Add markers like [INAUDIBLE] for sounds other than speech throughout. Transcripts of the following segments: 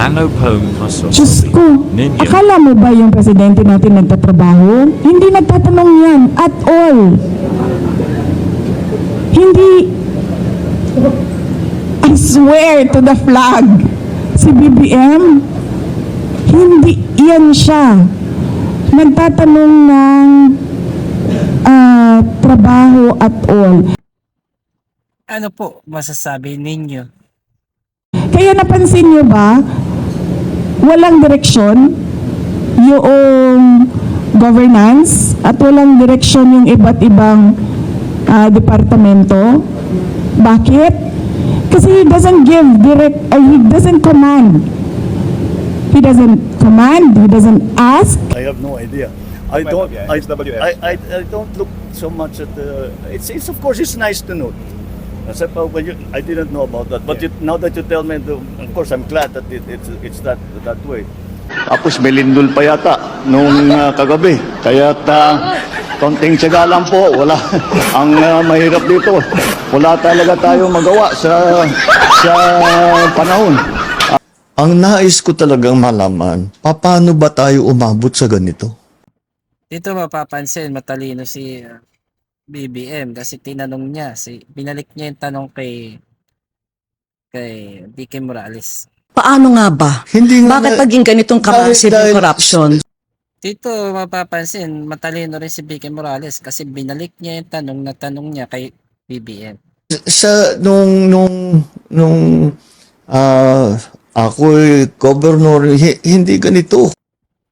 Ano Diyos ko, ninyo? akala mo ba yung presidente natin nagtatrabaho? Hindi nagtatanong yan at all. Hindi, I swear to the flag, si BBM, hindi yan siya. Nagtatanong ng ah, trabaho at all. Ano po masasabi ninyo? Kaya napansin nyo ba, walang direksyon yung governance at walang direksyon yung iba't ibang ah, departamento. Bakit? Kasi he doesn't give direct, uh, he doesn't command. He doesn't command, he doesn't ask. I have no idea. I don't. I, I, I don't look so much at the. It's, it's of course it's nice to know. Except uh, when you, I didn't know about that. But you, now that you tell me, the, of course I'm glad that it, it's it's that that way. Tapos may lindol pa yata nung uh, kagabi. Kaya uh, konting tiyaga lang po. Wala. [LAUGHS] Ang uh, mahirap dito. Wala talaga tayo magawa sa sa panahon. Ang nais ko talagang malaman, paano ba tayo umabot sa ganito? Dito mapapansin matalino si uh, BBM kasi tinanong niya si binalik niya yung tanong kay kay DK Morales. Paano nga ba? Hindi nga Bakit na- paging ganitong dahil- yung corruption? Dito mapapansin matalino rin si DK Morales kasi binalik niya yung tanong na tanong niya kay BBM. sa nung nung nung ah ako governor hi- hindi ganito.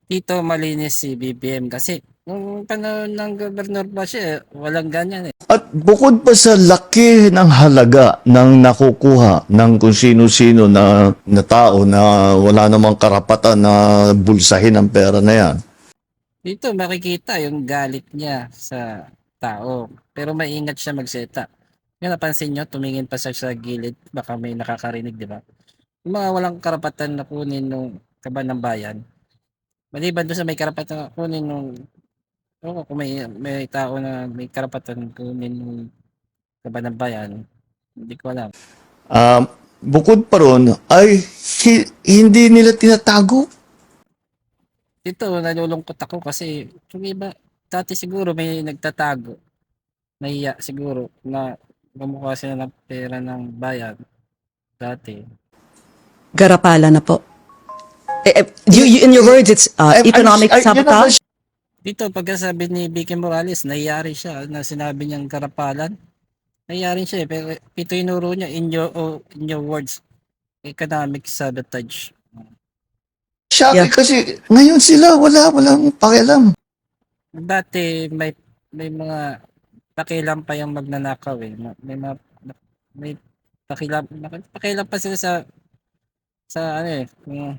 Dito malinis si BBM kasi nung panahon ng gobernador pa siya walang ganyan eh. At bukod pa sa laki ng halaga ng nakukuha ng kung sino-sino na, na tao na wala namang karapatan na bulsahin ang pera na yan. Dito makikita yung galit niya sa tao. Pero maingat siya magseta. Yung napansin nyo, tumingin pa siya sa gilid. Baka may nakakarinig, di ba? Yung mga walang karapatan na kunin nung kaban ng bayan. Maliban doon sa may karapatan na kunin nung Oo, kung may, may tao na may karapatan kunin nung kaban ng bayan, hindi ko alam. Um, bukod pa ron ay hi- hindi nila tinatago. Dito, nalulungkot ako kasi yung iba, dati siguro may nagtatago. Nahiya siguro na gumukha sila ng pera ng bayan dati. Garapala na po. Eh, eh, you, you- in your words, it's uh, economic sabotage? Dito, pagkasabi ni Vicky Morales, nahiyari siya na sinabi niyang karapalan. Nahiyari siya eh, pero ito inuro niya in your, oh, in your words, economic sabotage. Siya, Yeah. kasi ngayon sila wala walang pakialam. Dati may may mga pakialam pa yung magnanakaw eh. Ma- May mga may pakialam pakialam pa sila sa sa ano eh kung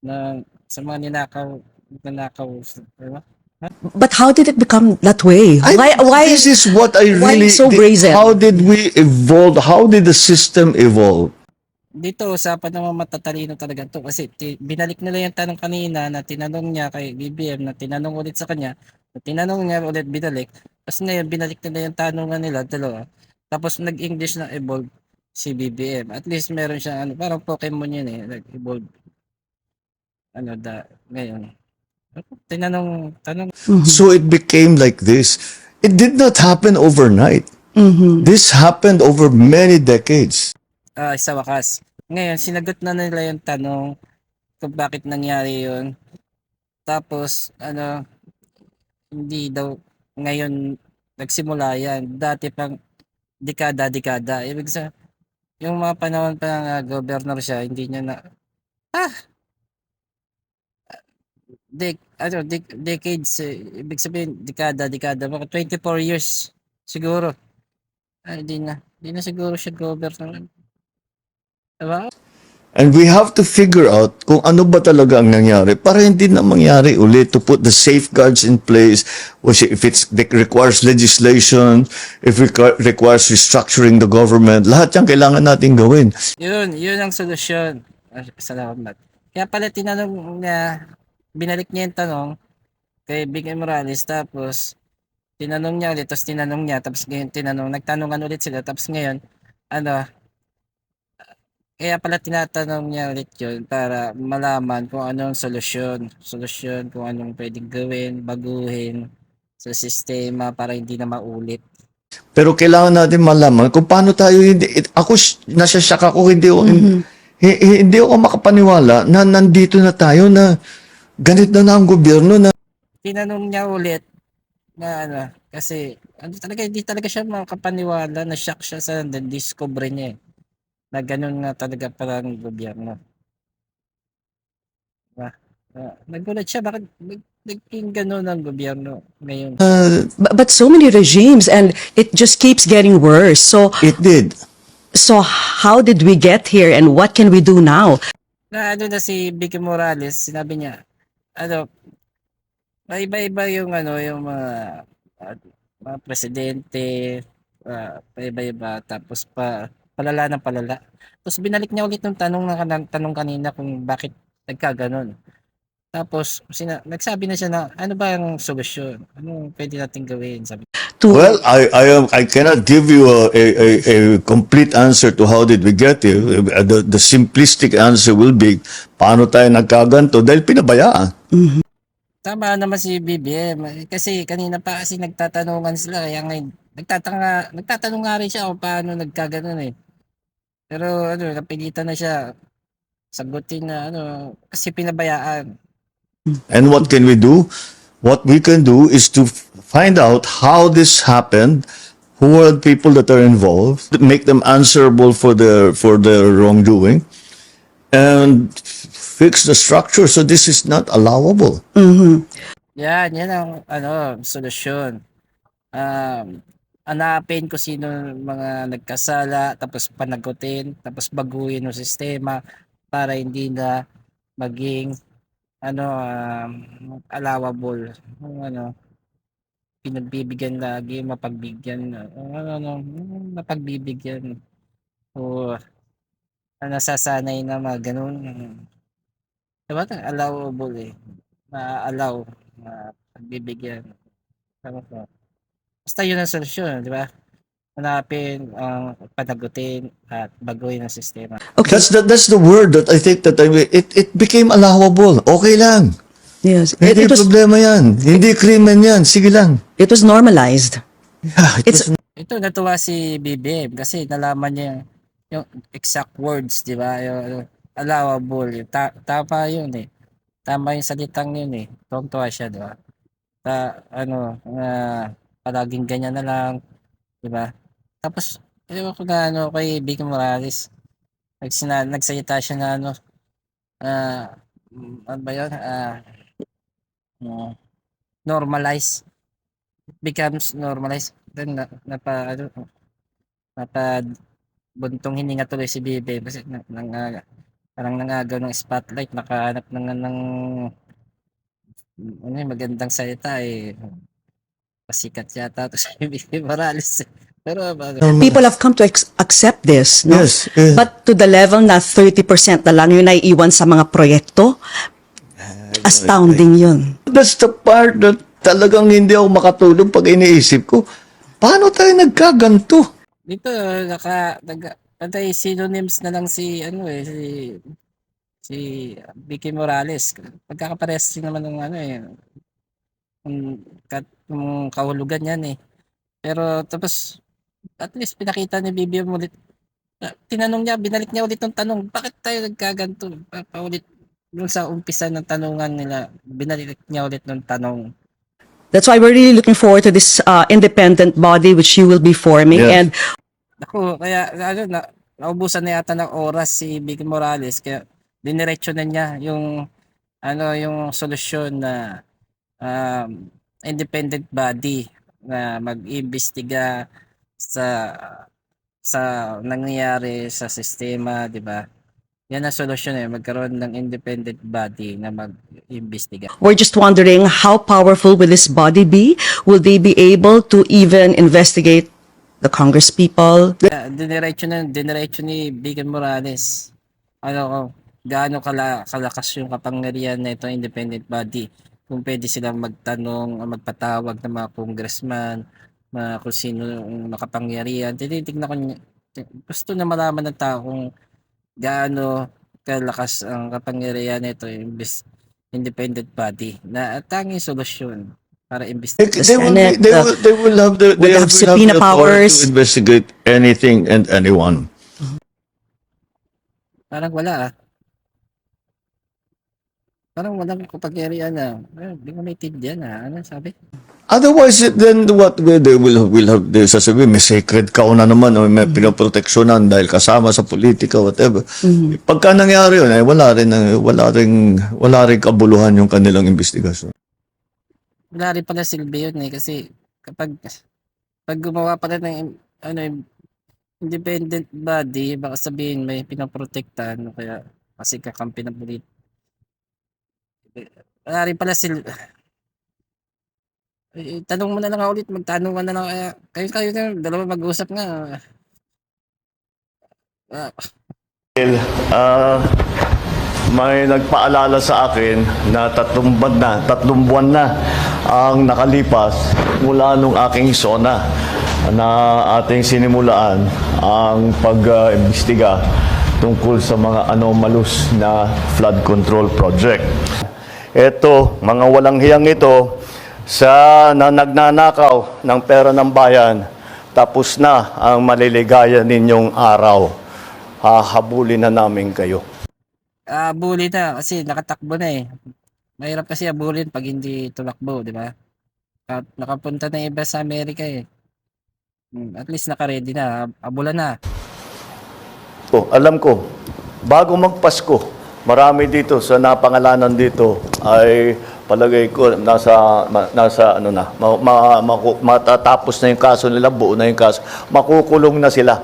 na sa mga ninakaw magnanakaw di ba? But how did it become that way? I- why, why, this is what I why really so di- brazen? How did we evolve? How did the system evolve? Dito usapan naman matatalino talaga to kasi binalik nila yung tanong kanina na tinanong niya kay BBM na tinanong ulit sa kanya na tinanong niya ulit binalik tapos ngayon binalik nila yung tanongan nila dalawa tapos nag-English na evolve si BBM at least meron siya ano parang Pokemon yun eh nag-evolve ano da ngayon tinanong tanong Mhm. So it became like this. It did not happen overnight. Mhm. This happened over many decades. ah, sa wakas. Ngayon, sinagot na nila yung tanong kung bakit nangyari yun. Tapos, ano, hindi daw ngayon nagsimula yan. Dati pang dekada-dekada. Ibig sa yung mga panahon pa ng ah, governor siya, hindi niya na, ah, dec, ano, dec, decades, eh, ibig sabihin, dekada-dekada, mga 24 years, siguro. Ay, hindi na, hindi na siguro siya governor. Diba? And we have to figure out kung ano ba talaga ang nangyari para hindi na mangyari ulit to put the safeguards in place which if it requires legislation if it requ- requires restructuring the government lahat yan kailangan natin gawin Yun, yun ang solusyon. Ah, Salamat. Kaya pala tinanong niya, binalik niya yung tanong kay Big Morales, tapos tinanong niya ulit, tapos tinanong niya, tapos ngayon tinanong, nagtanongan ulit sila, tapos ngayon, ano, kaya pala tinatanong niya ulit yun para malaman kung anong solusyon. Solusyon kung anong pwedeng gawin, baguhin sa sistema para hindi na maulit. Pero kailangan natin malaman kung paano tayo hindi it- ako sh- nasa shock ako hindi ako hi- hi- hindi ako makapaniwala na nandito na tayo na ganit na na ang gobyerno na Tinanong niya ulit na ano, kasi ano talaga, hindi talaga siya makapaniwala na shock siya sa discover niya eh. Na ganun nga talaga pala ang gobyerno. Diba? Ah, nagulat siya, bakit nag- naging ganun ang gobyerno ngayon? uh, But, but so many regimes and it just keeps getting worse. So, it did. so how did we get here and what can we do now? na ano na si Vicky Morales, sinabi niya, ano, may iba-iba yung ano, yung mga, ah, mga presidente, uh, iba-iba, tapos pa, palala ng palala. Tapos binalik niya ulit yung tanong na tanong kanina kung bakit nagkaganon. Tapos sina, nagsabi na siya na ano ba ang solusyon? Ano pwede natin gawin? Sabi Well, I I am I cannot give you a, a, a, a complete answer to how did we get here. Uh, The, the simplistic answer will be paano tayo nagkaganto dahil pinabayaan. Tama naman si BBM eh, kasi kanina pa kasi nagtatanungan sila kaya ngayon nagtatanga nagtatanong nga rin siya kung paano nagkaganon eh. Pero ano napilitan na siya sagutin na ano kasi pinabayaan. And what can we do? What we can do is to find out how this happened, who are the people that are involved, make them answerable for their for their wrongdoing, and fix the structure so this is not allowable. Yan, yan ang ano solusyon. Um hanapin ko sino mga nagkasala tapos panagutin tapos baguhin yung sistema para hindi na maging ano um, allowable yung ano pinagbibigyan lagi mapagbigyan ano ano mapagbibigyan o nasasanay na mga ganun diba allowable eh ma-allow na pagbibigyan tama po basta yun ang solusyon di ba hanapin ang panagutin at baguhin ang sistema okay. That's the that's the word that I think that I, it it became allowable. Okay lang. Yes. It, Hindi it was problema yan. Hindi krimen yan. Sige lang. it was normalized. Yeah, it It's was- ito natuwa si BBM kasi nalaman niya yung exact words di ba yung allowable. Ta- tama yun eh. Tama yung salitang yun eh. Tuwang siya di ba? Ta ano na palaging ganyan na lang di ba? Tapos ewan ko na ano kay Vicky Morales. Nagsina, nagsalita siya na ano mm, ano ba yun? Ah mm, normalize. Becomes normalized. Then na, napa ano napa buntong hininga tuloy si Bibe kasi nang, nang ah, parang nangagaw ng spotlight nakahanap ng ng ano yun, magandang salita eh pasikat yata to [LAUGHS] si Bibe Morales pero ano, People have come to ex- accept this. No? Yes, yes. But to the level na 30% na lang yung naiiwan sa mga proyekto, astounding yun. That's the part that talagang hindi ako makatulog pag iniisip ko. Paano tayo nagkaganto? dito naka nag patay synonyms na lang si ano eh si si Vicky Morales pagkakaparehas din naman ng ano eh yung, kat, yung kahulugan yan eh pero tapos at least pinakita ni BBM ulit na- tinanong niya binalik niya ulit ng tanong bakit tayo nagkaganto pa, paulit dun sa umpisa ng tanungan nila binalik niya ulit ng tanong That's why we're really looking forward to this uh, independent body which you will be forming. Yes. And Ako, kaya ano, na, naubusan na yata ng oras si Vicky Morales kaya diniretso na niya yung ano yung solusyon na um, independent body na mag-imbestiga sa sa nangyayari sa sistema, 'di ba? Yan ang solusyon eh, magkaroon ng independent body na mag-imbestiga. we're just wondering how powerful will this body be? Will they be able to even investigate the Congress people? Kaya diniretso na, diniretso ni Bigel Morales. Ano ko, gaano kala, kalakas yung kapangyarihan na ito independent body. Kung pwede silang magtanong, o magpatawag ng mga congressman, mga kung sino yung makapangyarihan. Tinitignan ko, gusto na malaman ng tao kung gaano kalakas ang kapangyarihan nito imbes independent body na tanging solusyon para imbes They, they, will, they, uh, will, they will have the, they have have subpoena the authority powers. to investigate anything and anyone. parang wala ah. Parang walang kapangyarihan na. Eh, Hindi ko naintindihan ah. Ano sabi? Otherwise, then what will they will will have they sasabihin, may sacred cow na naman o may pinoproteksyonan dahil kasama sa politika, whatever. Pagka nangyari yun, eh, wala rin, ang- wala rin, wala rin kabuluhan yung kanilang investigasyon. Wala rin pala silbi yun eh. Kasi kapag pag gumawa pala ng ano, independent body, baka sabihin may pinoprotektahan o kaya kasi kakampi ng polit. Wala rin pala sil... Eh, tanong mo na lang ulit, magtanong ka na lang. Kaya, kayo kayo na, dalawa mag-usap nga. Ah, Ah, may nagpaalala sa akin na tatlong buwan na, tatlong buwan na ang nakalipas mula nung aking sona na ating sinimulaan ang pag-imbestiga tungkol sa mga anomalous na flood control project. Ito, mga walang hiyang ito, sa na nagnanakaw ng pera ng bayan, tapos na ang maliligaya ninyong araw. Hahabulin na namin kayo. ah, bully na kasi nakatakbo na eh. Mahirap kasi abulin pag hindi tulakbo, di ba? At nakapunta na iba sa Amerika eh. Hmm, At least naka-ready na, abulan na. Oh, alam ko, bago magpasko, marami dito sa napangalanan dito ay palagay ko nasa ma- nasa ano na ma, ma, maku- matatapos na yung kaso nila, buo na yung kaso. Makukulong na sila.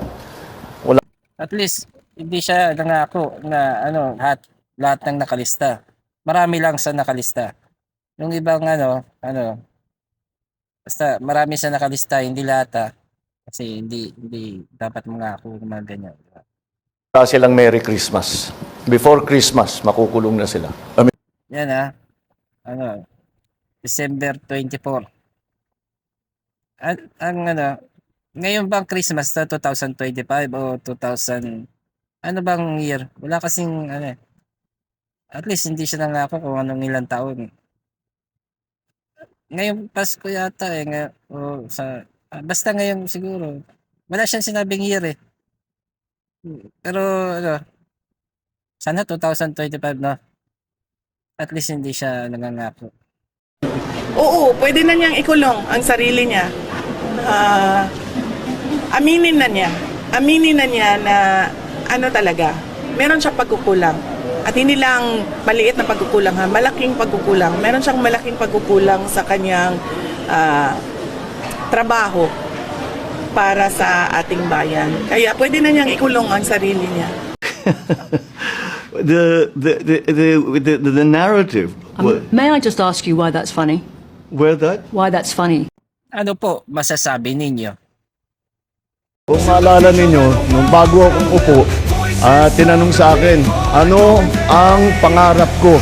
At least hindi siya nangako na ano lahat lahat ng nakalista. Marami lang sa nakalista. Yung ibang ano, ano basta marami sa nakalista, hindi lahat ah. Kasi hindi hindi dapat mangako ng mga ganyan. di ba? Wala silang Merry Christmas. Before Christmas, makukulong na sila. Yan ah. Ano, December 24. At ang ano, ngayon bang Christmas na 2025 o 2000 ano bang year? Wala kasing ano eh. At least hindi siya nangako kung anong ilang taon. Ngayon Pasko yata eh. Ngay- o sa, ah, basta ngayon siguro. Wala siyang sinabing year eh. Pero ano, sana 2025 na. At least hindi siya nangangako. Oo, pwede na niyang ikulong ang sarili niya. Ah, aminin na niya. Aminin na niya na ano talaga, meron siyang pagkukulang. At hindi lang maliit na pagkukulang ha, malaking pagkukulang. Meron siyang malaking pagkukulang sa kanyang ah, trabaho para sa ating bayan. Kaya pwede na niyang ikulong ang sarili niya. [LAUGHS] the the the the, the, the narrative Um, may I just ask you why that's funny? where that Why that's funny? Ano po masasabi ninyo? Kung maalala ninyo, nung bago akong upo, ah, tinanong sa akin, ano ang pangarap ko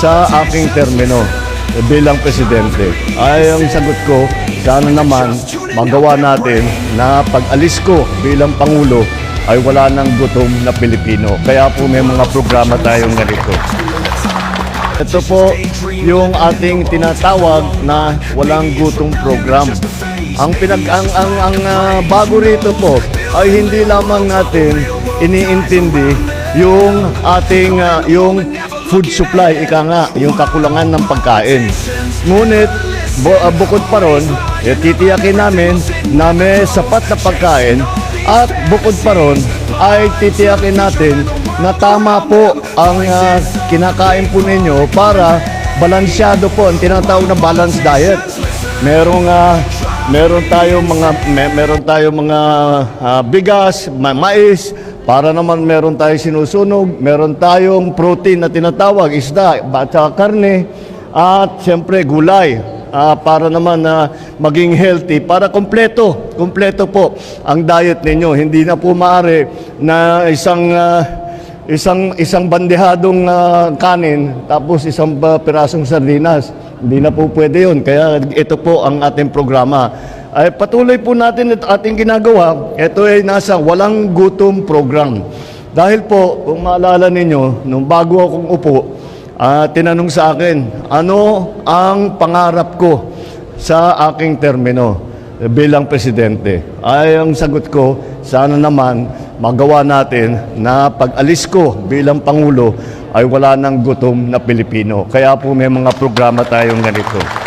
sa aking termino bilang presidente? Ay, ang sagot ko, sana naman magawa natin na pag alis ko bilang Pangulo ay wala nang gutom na Pilipino. Kaya po may mga programa tayong ganito. Ito po yung ating tinatawag na walang gutom program. Ang pinag ang ang, ang ah, bago rito po ay hindi lamang natin iniintindi yung ating ah, yung food supply ika nga yung kakulangan ng pagkain. Ngunit bu- ah, bukod pa ron, eh, titiyakin namin na may sapat na pagkain at bukod pa ron ay titiyakin natin na tama po ang ah, kinakain po ninyo para balansyado po ang tinatawag na balanced diet. Merong ah, meron tayong mga me- meron tayong mga ah, bigas, ma- mais para naman meron tayong sinusunog, meron tayong protein na tinatawag isda, at saka karne at siyempre gulay ah, para naman na maging healthy, para kompleto, kompleto po ang diet ninyo. Hindi na po maaari na isang ah, isang isang bandehadong ah, kanin tapos isang ah, pirasong sardinas. Hindi na po pwede 'yon. Kaya ito po ang ating programa. Ay patuloy po natin at ating ginagawa. Ito ay nasa walang gutom program. Dahil po, kung maalala ninyo, nung bago akong upo, ah, tinanong sa akin, ano ang pangarap ko sa aking termino bilang presidente? Ay, ang sagot ko, sana naman magawa natin na pag alis ko bilang Pangulo ay wala ng gutom na Pilipino. Kaya po may mga programa tayong ganito.